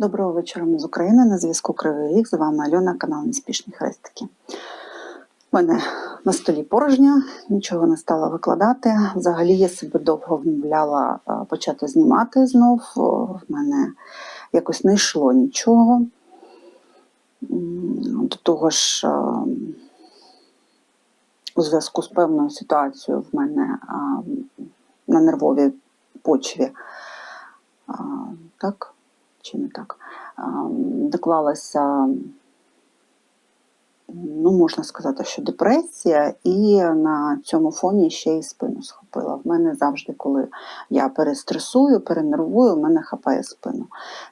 Доброго вечора ми з України. На зв'язку Кривий Ріг. З вами Альона, канал Неспішні Хрестики. У мене на столі порожня, нічого не стала викладати. Взагалі я себе довго вмовляла е, почати знімати знов. В мене якось не йшло нічого. До того ж, е, у зв'язку з певною ситуацією в мене на нервовій почві. Так? Чи не так? Доклалася, ну, можна сказати, що депресія, і на цьому фоні ще й спину схопила. В мене завжди, коли я перестресую, перенервую, в мене хапає спину.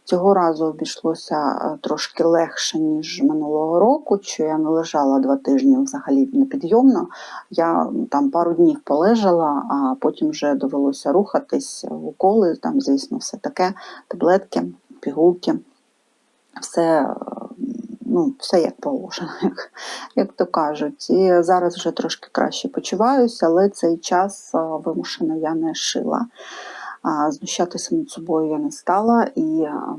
Цього разу обійшлося е, трошки легше, ніж минулого року, що я не лежала два тижні взагалі непідйомно. Я там пару днів полежала, а потім вже довелося рухатись, уколи, там, звісно, все таке, таблетки, пігулки. Все, е, ну, все як положено, як, як то кажуть. І зараз вже трошки краще почуваюся, але цей час е, вимушено я не шила. Знущатися над собою я не стала і ем,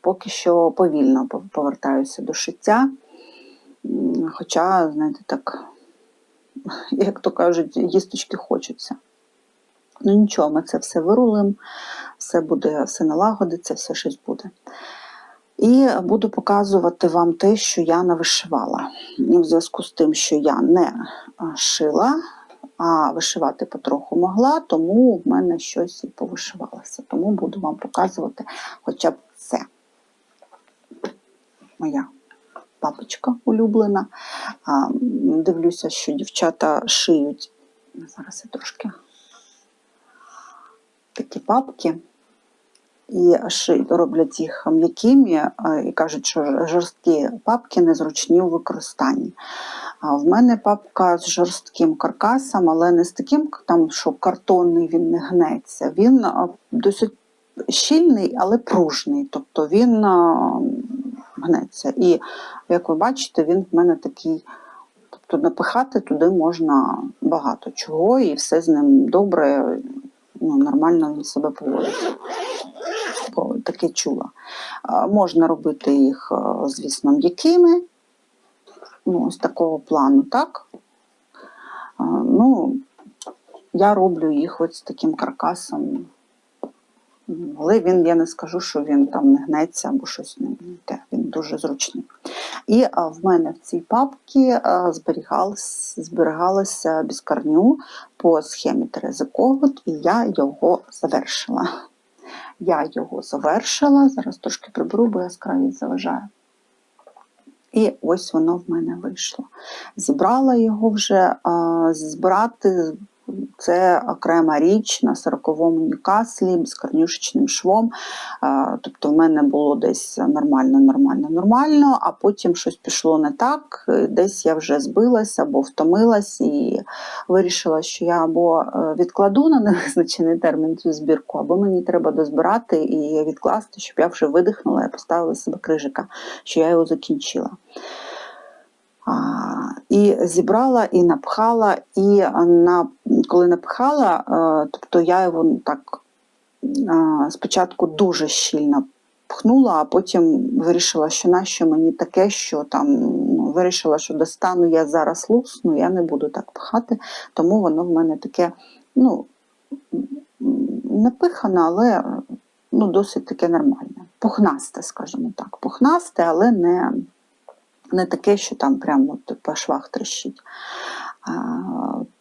поки що повільно повертаюся до шиття. Хоча, знаєте, так, як то кажуть, їсточки хочеться. Ну нічого, ми це все вирулимо, все буде, все налагодиться, все щось буде. І буду показувати вам те, що я навишивала. І в зв'язку з тим, що я не шила, а вишивати потроху могла, тому в мене щось і повишивалося. Тому буду вам показувати хоча б це. Моя папочка улюблена. Дивлюся, що дівчата шиють. Зараз я трошки такі папки. І роблять їх м'якими і кажуть, що жорсткі папки незручні у використанні. А в мене папка з жорстким каркасом, але не з таким, там, що картонний він не гнеться. Він досить щільний, але пружний. Тобто він гнеться. І як ви бачите, він в мене такий. Тобто напихати туди можна багато чого, і все з ним добре, ну, нормально себе поводить. Таке чула. Можна робити їх, звісно, м'якими, ну, ось такого плану, так? Ну, я роблю їх ось з таким каркасом. Але він, я не скажу, що він там не гнеться або щось не те. Він дуже зручний. І а, в мене в цій папці зберігалося біскарню по схемі Терези Когут, і я його завершила. Я його завершила. Зараз трошки приберу, бо яскравість заважає. І ось воно в мене вийшло. Зібрала його вже збирати. Це окрема річ на 40-му Ньюкаслі з карнюшечним швом. Тобто в мене було десь нормально, нормально, нормально, а потім щось пішло не так. е, Десь я вже збилась або втомилась і вирішила, що я або е, відкладу на невизначений термін цю збірку, або мені треба дозбирати і відкласти, щоб я вже видихнула і поставила себе крижика, що я його закінчила. І зібрала, і напхала, і на, коли напхала, е, тобто я його так е, спочатку дуже щільно пхнула, а потім вирішила, що нащо мені таке, що там ну, вирішила, що достану я зараз лусну, я не буду так пхати, тому воно в мене таке, ну, напихане, але ну, досить таке нормальне. Пухнасте, скажімо так. Пухнасте, але не, не таке, що там прямо от по швах трещить.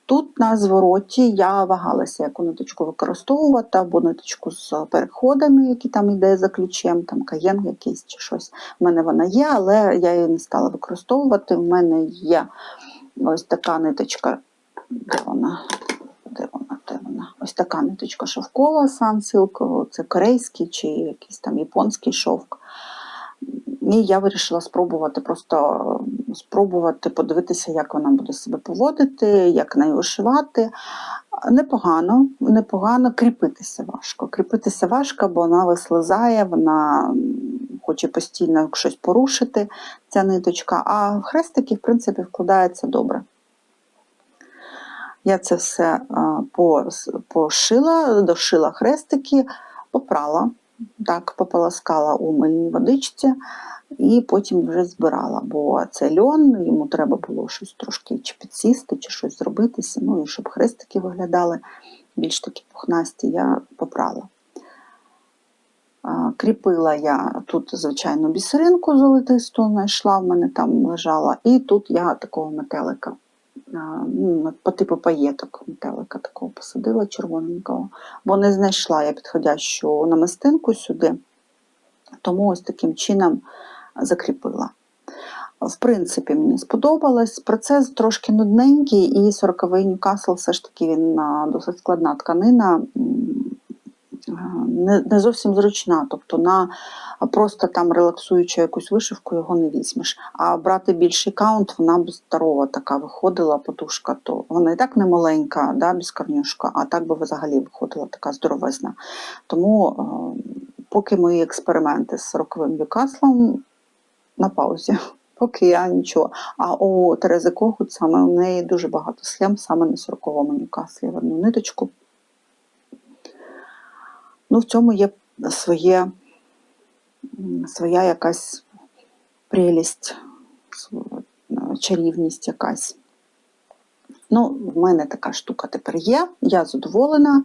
Тут на звороті я вагалася, яку ниточку використовувати, або ниточку з переходами, які там йде за ключем, там каєн якийсь чи щось. У мене вона є, але я її не стала використовувати. У мене є ось така ниточка. Де вона? Де вона? Де вона? Ось така ниточка шовкова Sunsilk, це корейський чи якийсь там японський шовк. І я вирішила спробувати просто спробувати подивитися, як вона буде себе поводити, як нею вишивати. Непогано, непогано кріпитися важко. Кріпитися важко, бо вона вислизає, вона хоче постійно щось порушити, ця ниточка, а хрестики, в принципі, вкладаються добре. Я це все пошила, дошила хрестики, попрала. так пополоскала у мильній водичці і потім вже збирала. Бо це льон, йому треба було щось трошки чи підсісти, чи щось зробити, ну і щоб хрестики виглядали більш такі пухнасті, я попрала. Кріпила я тут, звичайно, бісеринку золотисту знайшла, в мене там лежала, і тут я такого метелика, ну, по типу паєток метелика такого посадила червоненького, бо не знайшла я підходящу намистинку сюди, тому ось таким чином закріпила. В принципі, мені сподобалось. Процес трошки нудненький, і 40-й Ньюкасл все ж таки він досить складна тканина, не, не зовсім зручна. Тобто на просто там релаксуючу якусь вишивку його не візьмеш. А брати більший каунт, вона б здорова така виходила подушка, то вона і так не маленька, да, безкорнюшка, а так би взагалі виходила така здоровезна. Тому е, поки мої експерименти з 40-м Ньюкаслом на паузі. Поки я нічого. А у Терези Когут саме у неї дуже багато схем саме на 40-му Ньюкаслі в одну ниточку. Ну, в цьому є своє, своя якась прелість, е, чарівність якась. Ну, в мене така штука тепер є. Я задоволена,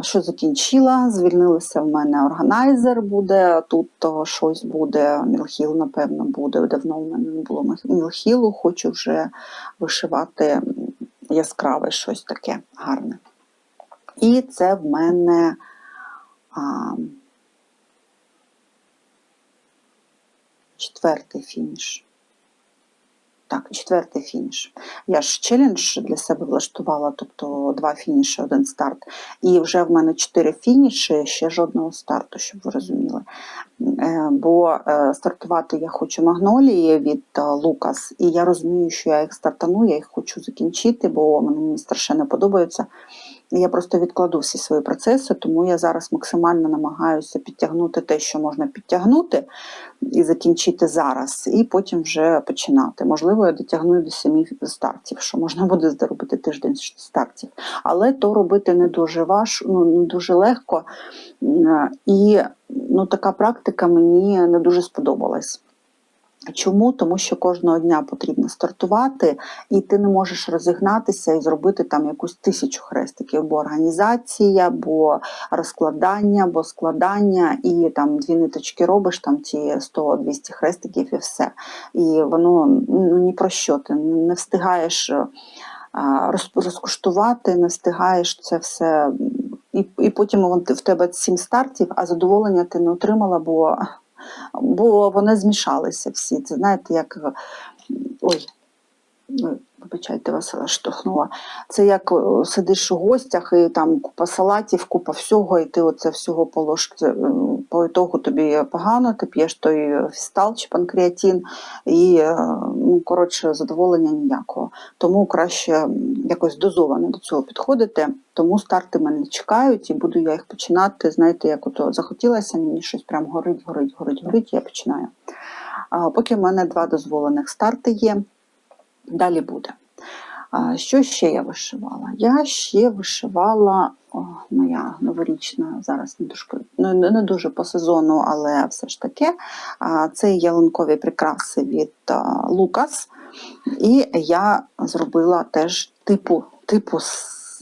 що закінчила. Звільнилися в мене органайзер буде, тут то щось буде, мілхіл, напевно, буде. Давно в мене не було мілхілу, хочу вже вишивати яскраве щось таке гарне. І це в мене а, четвертий фініш. Так, четвертий фініш. Я ж челендж для себе влаштувала, тобто два фініші, один старт. І вже в мене чотири фініші, ще жодного старту, щоб ви розуміли. Е, Бо е, стартувати я хочу магнолії від е, Лукас, і я розумію, що я їх стартану, я їх хочу закінчити, бо мені страшенно подобаються. Я просто відкладу всі свої процеси, тому я зараз максимально намагаюся підтягнути те, що можна підтягнути, і закінчити зараз, і потім вже починати. Можливо, я дотягну до семи стартів, що можна буде зробити тиждень стартів. Але то робити не дуже важ, ну, не дуже легко. І ну, така практика мені не дуже сподобалась. Чому? Тому що кожного дня потрібно стартувати, і ти не можеш розігнатися і зробити там якусь тисячу хрестиків, бо організація, бо розкладання, бо складання, і там дві ниточки робиш, там ті 100-200 хрестиків і все. І воно ну, ні про що. Ти не встигаєш а, розкуштувати, не встигаєш це все. І, і потім в тебе сім стартів, а задоволення ти не отримала, бо бо вони змішалися всі. Це знаєте, як ой, вибачайте, вас штовхнула. Це як е, сидиш у гостях, і там купа салатів, купа всього, і ти оце всього по ложці, е, по ітогу тобі погано, ти п'єш той фістал чи панкреатин, і е, ну, коротше, задоволення ніякого. Тому краще якось дозовано до цього підходити. Тому старти мене чекають, і буду я їх починати. Знаєте, як ото захотілося, мені щось прям горить, горить, горить, горить, я починаю. А, поки в мене два дозволених старти є, далі буде. Що ще я вишивала? Я ще вишивала о, моя новорічна, зараз не дуже, ну, не не дуже по сезону, але все ж таки. Це ялинкові прикраси від Лукас. І я зробила теж типу, типу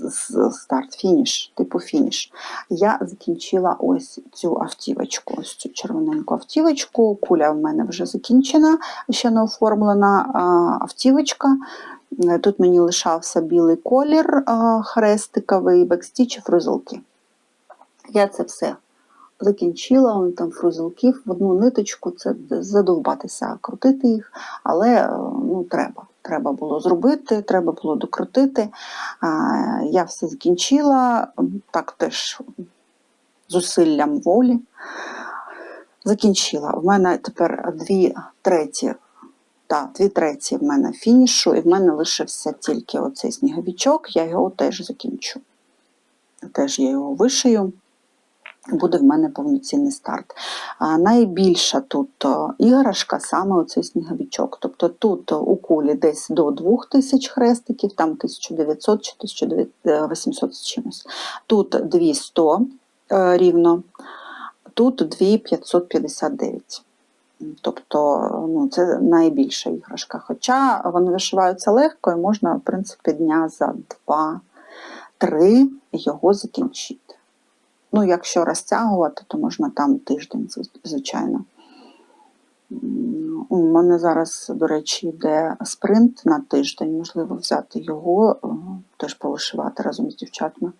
с- с- старт-фініш, типу фініш. Я закінчила ось цю автівочку, ось цю червоненьку автівочку. Куля в мене вже закінчена, ще не оформлена автівочка. Тут мені лишався білий колір хрестиковий, бекстіч і фрузелки. Я це все закінчила, там фрузелків в одну ниточку, це задовбатися, крутити їх, але ну, треба. Треба було зробити, треба було докрутити. Я все закінчила, так теж зусиллям волі. Закінчила. В мене тепер дві треті, та, дві треті в мене фінішу, і в мене лишився тільки оцей сніговичок, я його теж закінчу. Теж я його вишию. Буде в мене повноцінний старт. А, найбільша тут іграшка саме оцей сніговичок. Тобто тут у кулі десь до 2000 хрестиків, там 1900 чи 1800 з чимось. Тут 200 е, рівно. тут 2559. Тобто ну, це найбільша іграшка. Хоча вони вишиваються легко і можна, в принципі, дня за два-три його закінчити. Ну, якщо розтягувати, то можна там тиждень, звичайно. У мене зараз, до речі, йде спринт на тиждень, можливо, взяти його, е, теж повишивати разом з дівчатами,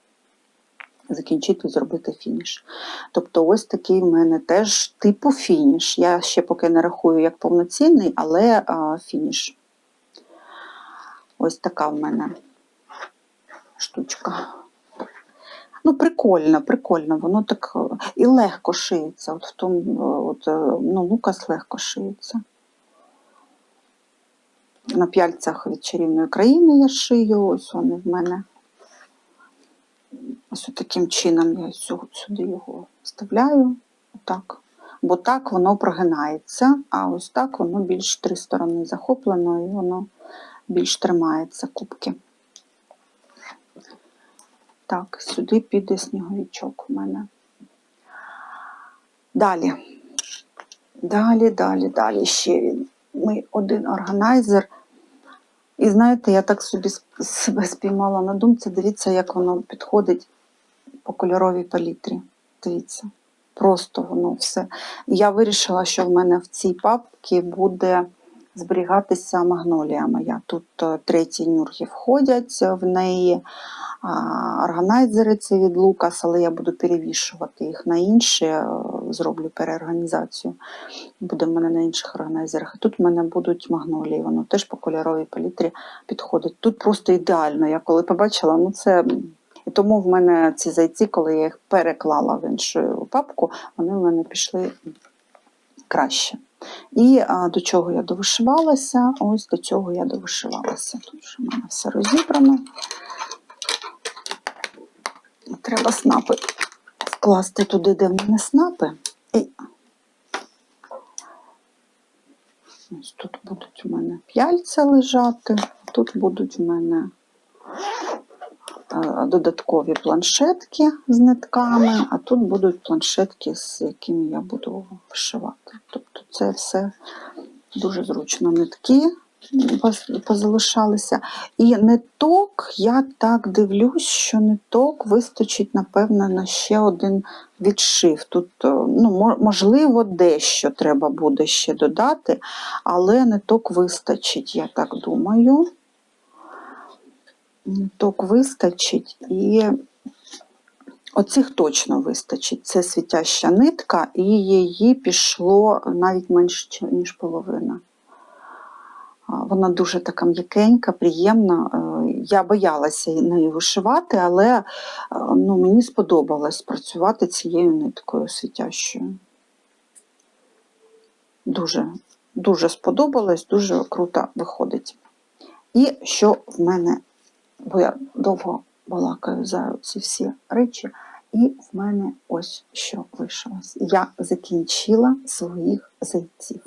закінчити, зробити фініш. Тобто, ось такий в мене теж типу фініш. Я ще поки не рахую як повноцінний, але а, фініш. Ось така в мене штучка. Ну, прикольно, прикольно. Воно так е, і легко шиється. От в тому, е, от, е, ну, Лукас легко шиється. На п'яльцях від чарівної країни я шию, ось вони в мене. Ось таким чином я сюди його вставляю. Отак. Бо так воно прогинається, а ось так воно більш три сторони захоплено і воно більш тримається кубки. Так, сюди піде сніговичок у мене. Далі. Далі, далі, далі ще він. Ми один органайзер. І знаєте, я так собі себе спіймала на думці, дивіться, як воно підходить по кольоровій палітрі. Дивіться, просто воно все. Я вирішила, що в мене в цій папці буде зберігатися магнолія моя. Тут е, треті нюрги входять в неї, органайзери це від Лукас, але я буду перевішувати їх на інші, е, зроблю переорганізацію. Буде в мене на інших органайзерах. Тут в мене будуть магнолії, воно теж по кольоровій палітрі підходить. Тут просто ідеально. Я коли побачила, ну це. І тому в мене ці зайці, коли я їх переклала в іншу папку, вони в мене пішли краще. І а, до чого я довишивалася? Ось до цього я довишивалася. Тут вже в мене все розібрано. Треба снапи вкласти туди, де в мене снапи. І ось тут будуть у мене п'яльця лежати, тут будуть у мене е, додаткові планшетки з нитками, а тут будуть планшетки, з якими я буду вишивати. Тобто це все дуже зручно нитки позалишалися. І ниток, я так дивлюсь, що ниток вистачить, напевно, на ще один відшив. Тут, е, ну, можливо, дещо треба буде ще додати, але ниток вистачить, я так думаю. Ниток вистачить і оцих точно вистачить. Це світяща нитка, і її пішло навіть менше, ніж половина. Вона дуже така м'якенька, приємна. Е, Я боялася нею вишивати, але е, ну, мені сподобалось працювати цією ниткою світящою. Дуже, дуже сподобалось, дуже круто виходить. І що в мене, бо я довго балакаю за ці всі речі, і в мене ось що лишилось. Я закінчила своїх зайців.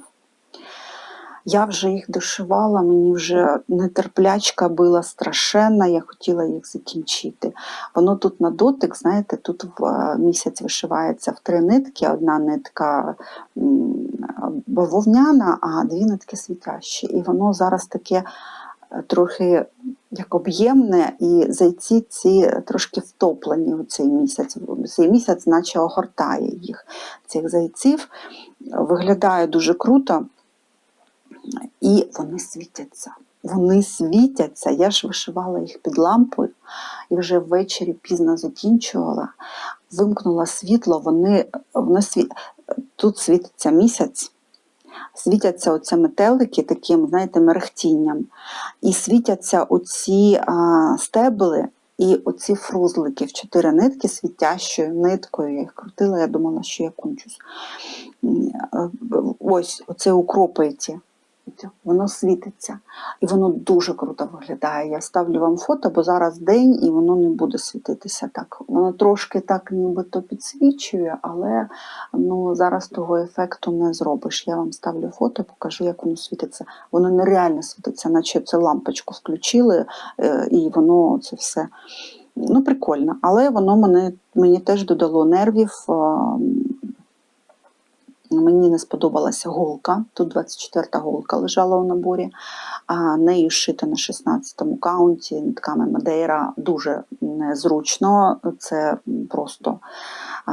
Я вже їх дошивала, мені вже нетерплячка була страшенна, я хотіла їх закінчити. Воно тут на дотик, знаєте, тут в е, місяць вишивається в три нитки, одна нитка бавовняна, а дві нитки світящі. І воно зараз таке е, трохи як об'ємне, і зайці ці трошки втоплені у цей місяць. Цей місяць наче огортає їх, цих зайців. Виглядає дуже круто. І вони світяться. Вони світяться. Я ж вишивала їх під лампою і вже ввечері пізно закінчувала, вимкнула світло, вони, вони світ... тут світиться місяць, світяться оці метелики таким, знаєте, мерехтінням. І світяться оці а, стебли і оці фрузлики в чотири нитки світящою ниткою. Я їх крутила, я думала, що я кончусь. Ось оце Воно світиться. І воно дуже круто виглядає. Я ставлю вам фото, бо зараз день і воно не буде світитися так. Воно трошки так нібито підсвічує, але ну, зараз того ефекту не зробиш. Я вам ставлю фото, покажу, як воно світиться. Воно нереально світиться, наче це лампочку включили, е, і воно це все. Ну, прикольно. Але воно мене, мені теж додало нервів. А, Мені не сподобалася голка. Тут 24-та голка лежала у наборі, а нею шита на 16-му каунті нитками Мадейра дуже незручно. Це просто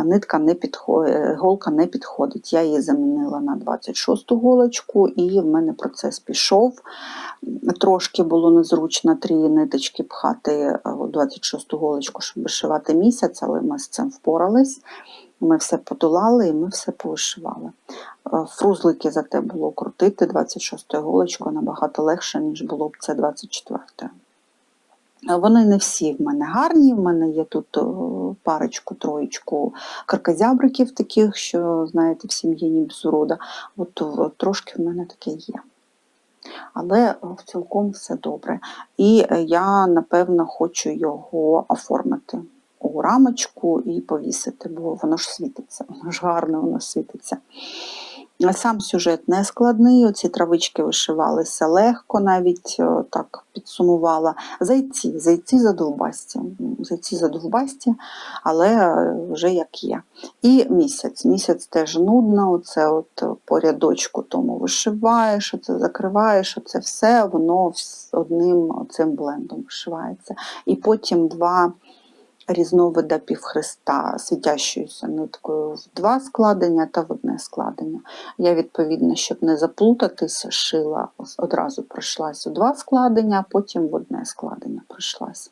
нитка не підходить, голка не підходить. Я її замінила на 26-ту голочку, і в мене процес пішов. Трошки було незручно три ниточки пхати е, у 26-ту голочку, щоб вишивати місяць, але ми з цим впорались. Ми все подолали і ми все повишивали. Е, Фрузлики зате було крутити 26-ю голочкою набагато легше, ніж було б це 24-ю. Е, Вони не всі в мене гарні. В мене є тут парочку, троєчку карказябриків таких, що, знаєте, в сім'ї Нібзурода. От, от трошки в мене таке є. Але е, в цілком все добре. І е, я, напевно, хочу його оформити у рамочку і повісити, бо воно ж світиться, воно ж гарно воно світиться. Сам сюжет не складний, оці травички вишивалися легко, навіть так підсумувала. Зайці, зайці задовбасті, зайці задовбасті, але е, вже як є. І місяць. Місяць теж нудно, оце от по рядочку тому вишиваєш, оце закриваєш, оце все, воно одним цим блендом вишивається. І потім два різновида півхреста світящоюся ниткою в два складення та в одне складення. Я, відповідно, щоб не заплутатися, шила одразу пройшлась у два складення, а потім в одне складення пройшлась.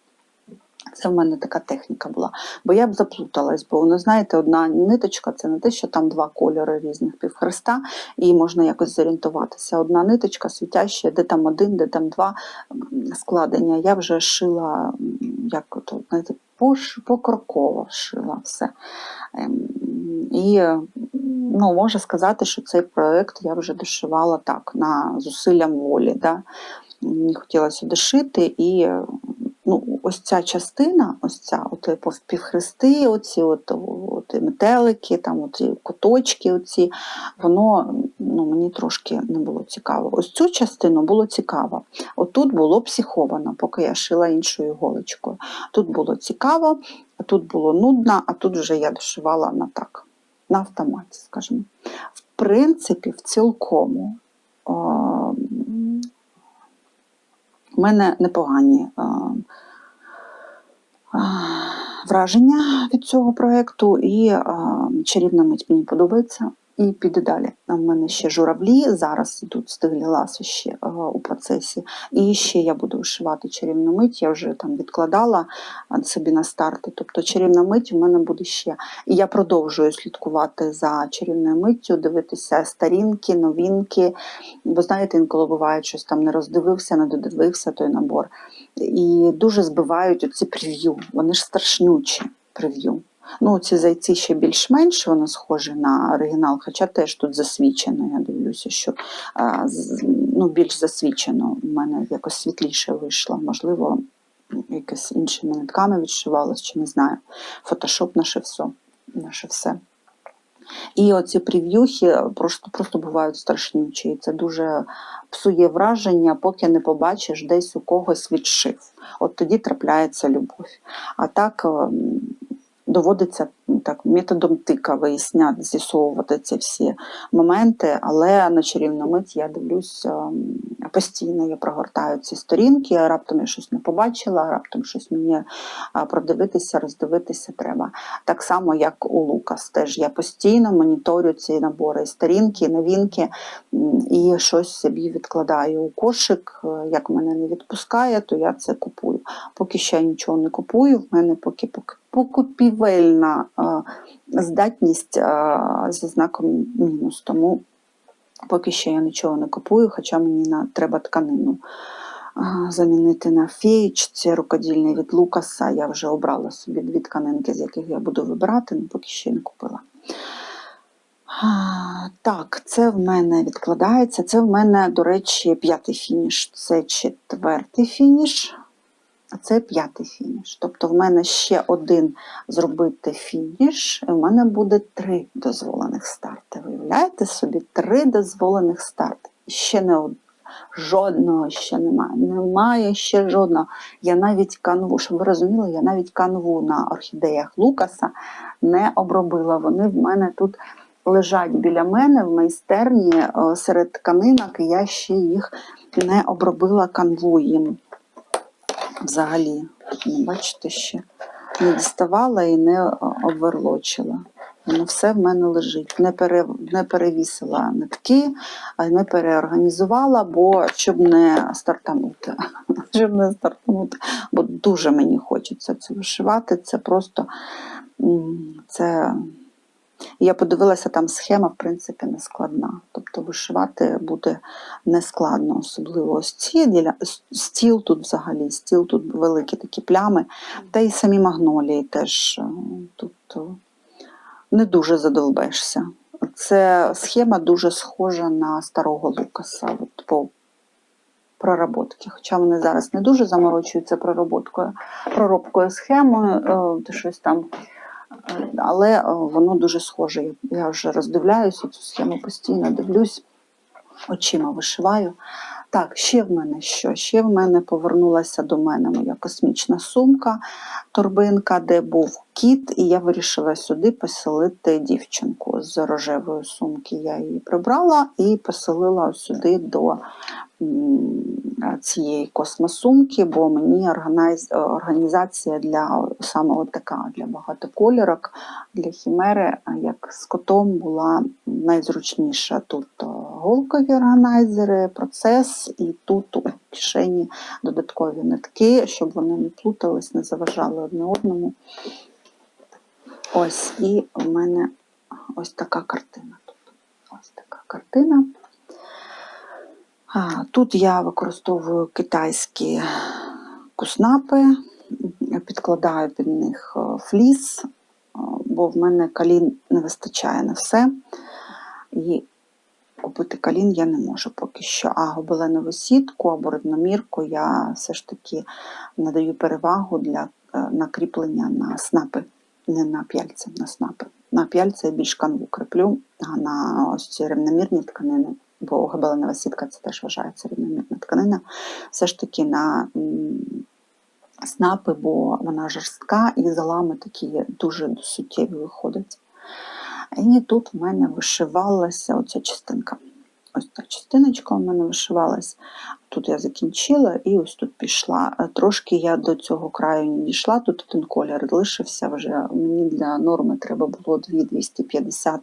Це в мене така техніка була. Бо я б заплуталась, бо воно, знаєте, одна ниточка це не те, що там два кольори різних півхреста, і можна якось зорієнтуватися. Одна ниточка світяща, де там один, де там два складення. Я вже шила, як от, знаєте, покроково шила все. Ем, І ну, можу сказати, що цей проект я вже дошивала так, на зусиллям волі. Да? Мені хотілося дошити і ну, ось ця частина, ось ця, от е, півхрести, оці от, от метелики, там оці куточки, оці, воно ну, мені трошки не було цікаво. Ось цю частину було цікаво. Отут було психовано, поки я шила іншою голочкою. Тут було цікаво, тут було нудно, а тут вже я дошивала на так, на автоматі, скажімо. В принципі, в цілкому. м, мене непогані а, а, враження від цього проєкту, і а, чарівна мить мені подобається. І піде далі. В мене ще журавлі, зараз йдуть стиглі ласощі а, у процесі. І ще я буду вишивати чарівну мить, я вже там відкладала собі на старти. Тобто чарівна мить у мене буде ще. І я продовжую слідкувати за чарівною миттю, дивитися старінки, новинки. Бо знаєте, інколи буває, щось там не роздивився, не додивився той набор. І дуже збивають оці прев'ю. Вони ж страшнючі прев'ю. Ну, ці зайці ще більш-менш воно схоже на оригінал, хоча теж тут засвічено. Я дивлюся, що ну, більш засвічено. У мене якось світліше вийшло. Можливо, якось іншими нитками відшивалось, чи не знаю. Фотошоп наше все. Наше все. І оці прев'юхи просто, просто бувають страшнючі. І це дуже псує враження, поки не побачиш десь у когось відшив. От тоді трапляється любов. А так ем, доводиться так методом тика виясняти, з'ясовувати ці всі моменти, але на чарівну мить я дивлюсь ем, постійно, я прогортаю ці сторінки, раптом я щось не побачила, раптом щось мені продивитися, роздивитися треба. Так само, як у Лукас. Теж я постійно моніторю ці набори, сторінки, новинки і щось собі відкладаю у кошик. Е, Як мене не відпускає, то я це купую. Поки я нічого не купую, в мене поки поки покупівельна здатність зі знаком мінус. Тому поки що я нічого не купую, хоча мені треба тканину замінити на феїч. Це рукодільний від Лукаса. Я вже обрала собі дві тканинки, з яких я буду вибирати, але поки ще не купила. Так, це в мене відкладається. Це в мене, до речі, п'ятий фініш. Це четвертий фініш, а це п'ятий фініш. Тобто в мене ще один зробити фініш, і в мене буде три дозволених старти. Виявляєте собі, три дозволених старти. Ще не од- жодного ще немає. Немає ще жодного. Я навіть канву, щоб ви розуміли, я навіть канву на орхідеях Лукаса не обробила. Вони в мене тут лежать біля мене в майстерні е, серед тканинок, і я ще їх не обробила канву їм взагалі. Ну, бачите, ще не діставала і не е, обверлочила. Воно все в мене лежить. Не, пере, не перевісила нитки, а не переорганізувала, бо щоб не стартанути. Щоб не стартанути. Бо дуже мені хочеться це вишивати. Це просто це. Я подивилася, там схема, в принципі, не складна. Тобто вишивати буде нескладно, особливо ось стіл тут взагалі, стіл тут великі такі плями, та й самі магнолії теж е, тут е, не дуже задовбешся. Це схема дуже схожа на старого Лукаса от по проработки. Хоча вони зараз не дуже заморочуються пророботкою, проробкою схемою, е, щось там. Але е, воно дуже схоже. Я вже роздивляюся цю схему постійно, дивлюсь, очима вишиваю. Так, ще в мене що? Ще в мене повернулася до мене моя космічна сумка, торбинка, де був кіт, і я вирішила сюди поселити дівчинку з рожевої сумки. Я її прибрала і поселила сюди до цієї космосумки, бо мені організація для саме от така для багатокольорок, для хімери, як з котом була найзручніша. Тут е, голкові органайзери, процес, і тут у кишені додаткові нитки, щоб вони не плутались, не заважали одне одному. Ось, і в мене ось така картина тут. Ось така картина. Тут я використовую китайські куснапи, підкладаю під них е, фліс, е, бо в мене калін не вистачає на все. І купити калін я не можу поки що. А гобеленову сітку або рівномірку я все ж таки надаю перевагу для е, накріплення на снапи, не на п'яльці, на снапи. На п'яльці я більш канву креплю, а на ось ці рівномірні тканини, бо гобеленова сітка це теж вважається рівномірна тканина. Все ж таки на снапи, бо вона жорстка і залами такі дуже суттєві виходять. І тут в мене вишивалася оця частинка. Ось ця частиночка у мене вишивалась. Тут я закінчила і ось тут пішла. Е, Трошки я до цього краю не дійшла, тут один колір лишився вже. Мені для норми треба було 2-250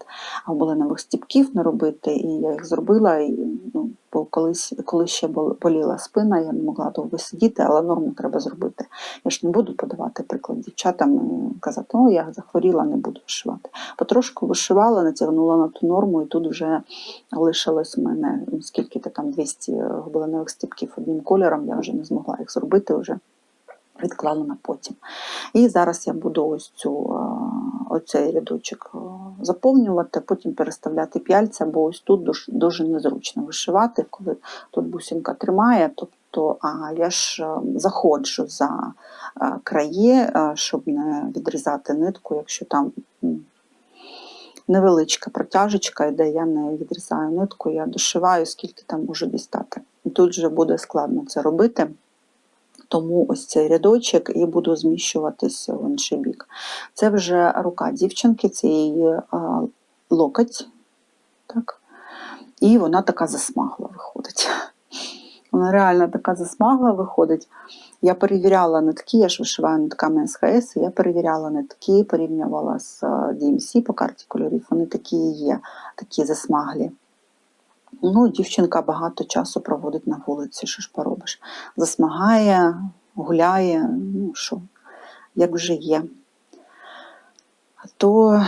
оболенових стіпків наробити, і я їх зробила. І, ну, бо колись, коли ще боліла спина, я не могла довго сидіти, але норму треба зробити. Я ж не буду подавати приклад дівчатам і казати, о, я захворіла, не буду вишивати. Потрошку вишивала, натягнула на ту норму, і тут вже лишилось в мене ну, скільки то там 200 гобеленових стіпків одним кольором, я вже не змогла їх зробити, вже відклала на потім. І зараз я буду ось цю, оцей рядочок заповнювати, потім переставляти п'яльця, бо ось тут дуже, незручно вишивати, коли тут бусинка тримає. Тобто, а я ж заходжу за краї, щоб не відрізати нитку, якщо там невеличка протяжечка йде, я не відрізаю нитку, я дошиваю, скільки там можу дістати. Тут вже буде складно це робити. Тому ось цей рядочок і буду зміщуватися в інший бік. Це вже рука дівчинки, це її локоть. Так? І вона така засмагла виходить. Вона реально така засмагла виходить. Я перевіряла нитки, я ж вишиваю нитками СХС, я перевіряла нитки, порівнювала з DMC по карті кольорів. Вони такі є, такі засмаглі. Ну, дівчинка багато часу проводить на вулиці, що ж поробиш. Засмагає, гуляє, ну що, як вже є. То,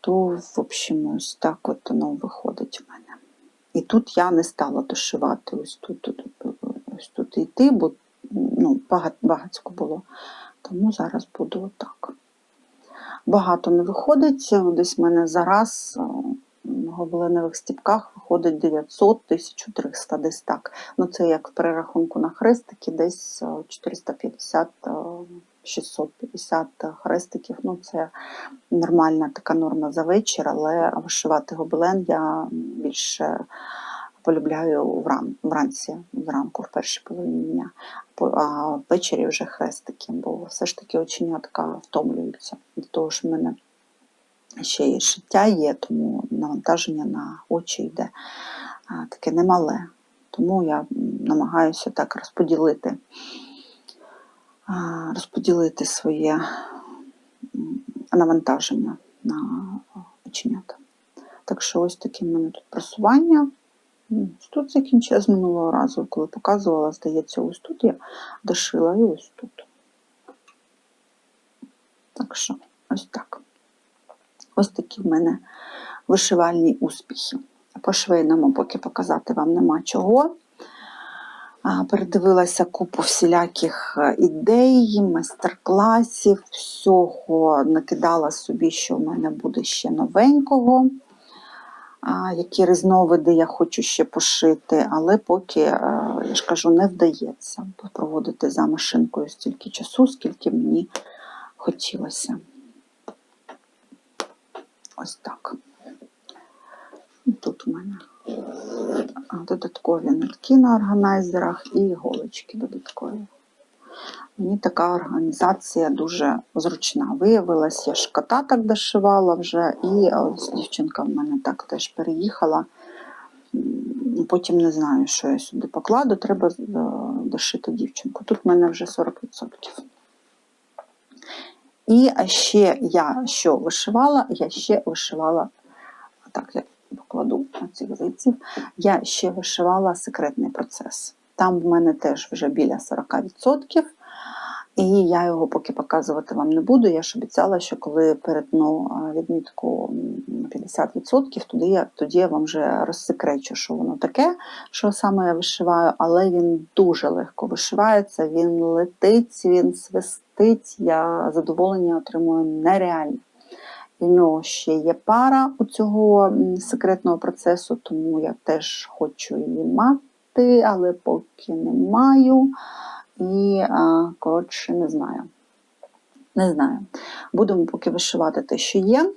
то, в общем, ось так от воно виходить в мене. І тут я не стала дошивати, ось тут, тут, ось тут йти, бо ну, багать, багацько було. Тому зараз буду отак. Багато не виходить, десь в мене зараз в гобеленових стіпках виходить 900, 1300, десь так. Ну це як в перерахунку на хрестики, десь е, 450, е, 650 хрестиків. Ну це нормальна така норма за вечір, але вишивати гобелен я більше полюбляю вран, вранці, зранку, в першій половині дня. А ввечері вже хрестики, бо все ж таки оченятка втомлюються. До того ж в мене ще й шиття є, тому навантаження на очі йде таке немале. Тому я намагаюся так розподілити, розподілити своє навантаження на оченята. Так що ось таке в мене тут просування. Тут закінчила з минулого разу, коли показувала, здається, ось тут я дошила і ось тут. Так що, ось так. Ось такі в мене вишивальні успіхи. По швейному поки показати вам нема чого. Передивилася купу всіляких е, ідей, майстер-класів, всього накидала собі, що в мене буде ще новенького, які різновиди я хочу ще пошити, але поки, е, я ж кажу, не вдається проводити за машинкою стільки часу, скільки мені хотілося. Ось так. Тут у мене додаткові нитки на органайзерах і іголочки додаткові. Мені така організація дуже зручна. Виявилась, я ж кота так дошивала вже, і ось дівчинка в мене так теж переїхала. Потім не знаю, що я сюди покладу, треба е, дошити дівчинку. Тут в мене вже 40%. І ще я що вишивала, я ще вишивала, так я покладу цих зайців, я ще вишивала секретний процес. Там в мене теж вже біля 40%. І я його поки показувати вам не буду. Я ж обіцяла, що коли перетну відмітку 50%, тоді я, тоді я вам вже розсекречу, що воно таке, що саме я вишиваю, але він дуже легко вишивається, він летить, він свистить. Я задоволення отримую нереальне. І в нього ще є пара у цього секретного процесу, тому я теж хочу її мати, але поки не маю. І, коротше, не знаю. Не знаю. Будемо поки вишивати те, що є,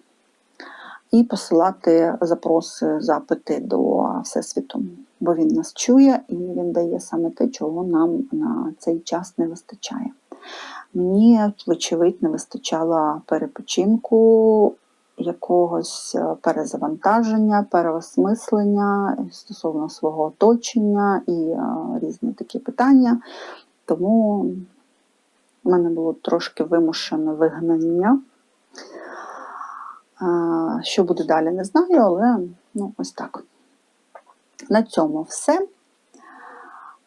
і посилати запроси, запити до Всесвіту. Бо він нас чує і він дає саме те, чого нам на цей час не вистачає. Мені, вочевидь, не вистачало перепочинку, якогось е, перезавантаження, переосмислення стосовно свого оточення і е, різні такі питання. Тому в мене було трошки вимушене вигнання. Що буде далі, не знаю, але ну, ось так. На цьому все.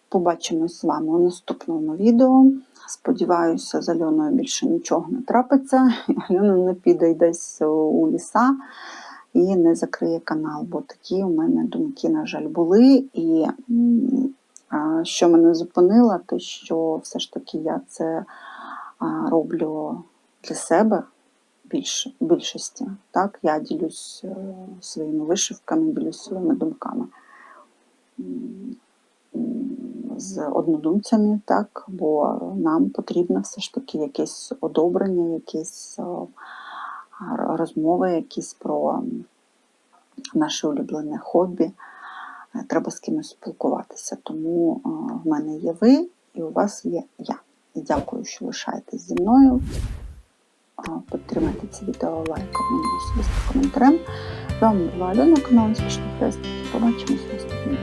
Побачимось з вами у наступному відео. Сподіваюся, з Альоною більше нічого не трапиться. Альона не піде десь у ліса і не закриє канал, бо такі у мене думки, на жаль, були. І що мене зупинило, те, що все ж таки я це роблю для себе більш, більшості. Так? Я ділюсь е, своїми вишивками, ділюсь своїми думками з однодумцями, так? бо нам потрібно все ж таки якесь одобрення, якісь розмови, якісь про наше улюблене хобі. Треба з кимось спілкуватися. Тому е, в мене є ви і у вас є я. І дякую, що лишаєтесь зі мною. Е, Підтримайте це відео лайком і особисто коментарем. З вами була Альона, канал Успішний Фест. Побачимось наступному.